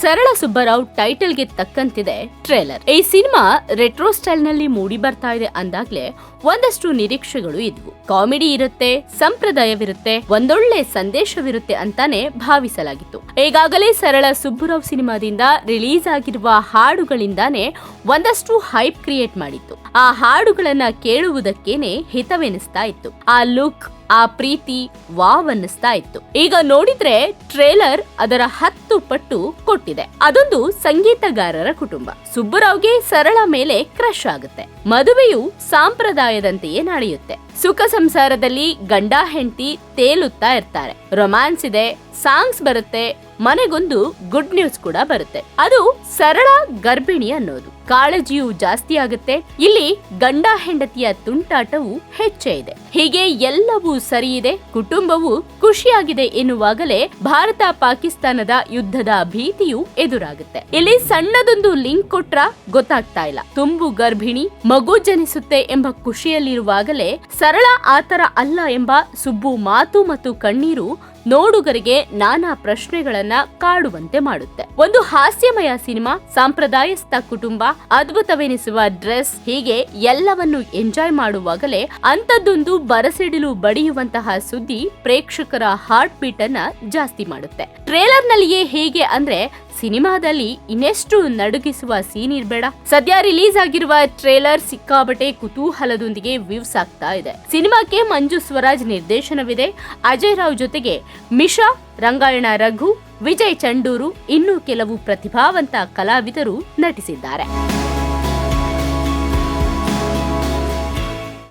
ಸರಳ ಸುಬ್ಬರಾವ್ ಟೈಟಲ್ಗೆ ತಕ್ಕಂತಿದೆ ಟ್ರೇಲರ್ ಈ ಸಿನಿಮಾ ರೆಟ್ರೋ ಸ್ಟೈಲ್ನಲ್ಲಿ ಮೂಡಿ ಬರ್ತಾ ಇದೆ ಅಂದಾಗ್ಲೇ ಒಂದಷ್ಟು ನಿರೀಕ್ಷೆಗಳು ಇದ್ವು. ಕಾಮಿಡಿ ಇರುತ್ತೆ, ಸಂಪ್ರದಾಯವಿರುತ್ತೆ, ಒಂದೊಳ್ಳೆ ಸಂದೇಶವಿರುತ್ತೆ ಅಂತಾನೆ ಭಾವಿಸಲಾಗಿತ್ತು. ಈಗಾಗಲೇ ಸರಳ ಸುಬ್ಬರಾವ್ ಸಿನಿಮಾದಿಂದ ರಿಲೀಸ್ ಆಗಿರುವ ಹಾಡುಗಳಿಂದಾನೇ ಒಂದಷ್ಟು ಹೈಪ್ ಕ್ರಿಯೇಟ್ ಮಾಡಿತ್ತು. ಆ ಹಾಡುಗಳನ್ನ ಕೇಳುವುದಕ್ಕೇನೆ ಹಿತವೆನಿಸ್ತಾ ಇತ್ತು. ಆ ಲುಕ್ ಆ ಪ್ರೀತಿ ವಾವ್ ಅನ್ನಿಸ್ತಾ ಇತ್ತು. ಈಗ ನೋಡಿದ್ರೆ ಟ್ರೇಲರ್ ಅದರ ಹತ್ತು ಪಟ್ಟು ಕೊಟ್ಟಿದೆ. ಅದೊಂದು ಸಂಗೀತಗಾರರ ಕುಟುಂಬ. ಸುಬ್ಬರಾವ್ಗೆ ಸರಳ ಮೇಲೆ ಕ್ರಶ್ ಆಗುತ್ತೆ. ಮದುವೆಯು ಸಾಂಪ್ರದಾಯದಂತೆಯೇ ನಡೆಯುತ್ತೆ. ಸುಖ ಸಂಸಾರದಲ್ಲಿ ಗಂಡ ಹೆಂಡತಿ ತೇಲುತ್ತಾ ಇರ್ತಾರೆ. ರೊಮ್ಯಾನ್ಸ್ ಇದೆ, ಸಾಂಗ್ಸ್ ಬರುತ್ತೆ ಮನೆಗೊಂದು ಗುಡ್ ನ್ಯೂಸ್ ಕೂಡ ಬರುತ್ತೆ. ಅದು ಸರಳ ಗರ್ಭಿಣಿ ಅನ್ನೋದು. ಕಾಳಜಿಯು ಜಾಸ್ತಿ ಆಗುತ್ತೆ. ಇಲ್ಲಿ ಗಂಡ ಹೆಂಡತಿಯ ತುಂಟಾಟವು ಹೆಚ್ಚೇ ಇದೆ. ಹೀಗೆ ಎಲ್ಲವೂ ಸರಿ ಇದೆ. ಕುಟುಂಬವು ಖುಷಿಯಾಗಿದೆ ಎನ್ನುವಾಗಲೇ ಭಾರತ ಪಾಕಿಸ್ತಾನದ ಯುದ್ಧದ ಭೀತಿಯು ಎದುರಾಗುತ್ತೆ. ಇಲ್ಲಿ ಸಣ್ಣದೊಂದು ಲಿಂಕ್ ಕೊಟ್ರ ಗೊತ್ತಾಗ್ತಾ ಇಲ್ಲ. ತುಂಬು ಗರ್ಭಿಣಿ, ಮಗು ಜನಿಸುತ್ತೆ ಎಂಬ ಖುಷಿಯಲ್ಲಿರುವಾಗಲೇ ಸರಳ ಆತರ ಅಲ್ಲ ಎಂಬ ಸುಬ್ಬು ಮಾತು ಮತ್ತು ಕಣ್ಣೀರು ನೋಡುಗರಿಗೆ ನಾನಾ ಪ್ರಶ್ನೆಗಳನ್ನ ಕಾಡುವಂತೆ ಮಾಡುತ್ತೆ. ಒಂದು ಹಾಸ್ಯಮಯ ಸಿನಿಮಾ, ಸಾಂಪ್ರದಾಯಸ್ಥ ಕುಟುಂಬ, ಅದ್ಭುತವೆನಿಸುವ ಡ್ರೆಸ್, ಹೀಗೆ ಎಲ್ಲವನ್ನು ಎಂಜಾಯ್ ಮಾಡುವಾಗಲೇ ಅಂಥದ್ದೊಂದು ಬರಸಿಡಿಲು ಬಡಿಯುವಂತಹ ಸುದ್ದಿ ಪ್ರೇಕ್ಷಕರ ಹಾರ್ಟ್ ಬೀಟ್ ಅನ್ನ ಜಾಸ್ತಿ ಮಾಡುತ್ತೆ. ಟ್ರೇಲರ್ ನಲ್ಲಿಯೇ ಹೇಗೆ ಅಂದ್ರೆ ಸಿನಿಮಾದಲ್ಲಿ ಇನ್ನೆಷ್ಟು ನಡುಗಿಸುವ ಸೀನ್ ಇರ್ಬೇಡ. ಸದ್ಯ ರಿಲೀಸ್ ಆಗಿರುವ ಟ್ರೇಲರ್ ಸಿಕ್ಕಾಬಟ್ಟೆ ಕುತೂಹಲದೊಂದಿಗೆ ವ್ಯೂಸ್ ಆಗ್ತಾ ಇದೆ. ಸಿನಿಮಾಕ್ಕೆ ಮಂಜು ಸ್ವರಾಜ್ ನಿರ್ದೇಶನವಿದೆ. ಅಜಯ್ ರಾವ್ ಜೊತೆಗೆ ಮಿಶಾ, ರಂಗಾಯಣ ರಘು, ವಿಜಯ್ ಚಂಡೂರು ಇನ್ನೂ ಕೆಲವು ಪ್ರತಿಭಾವಂತ ಕಲಾವಿದರು ನಟಿಸಿದ್ದಾರೆ.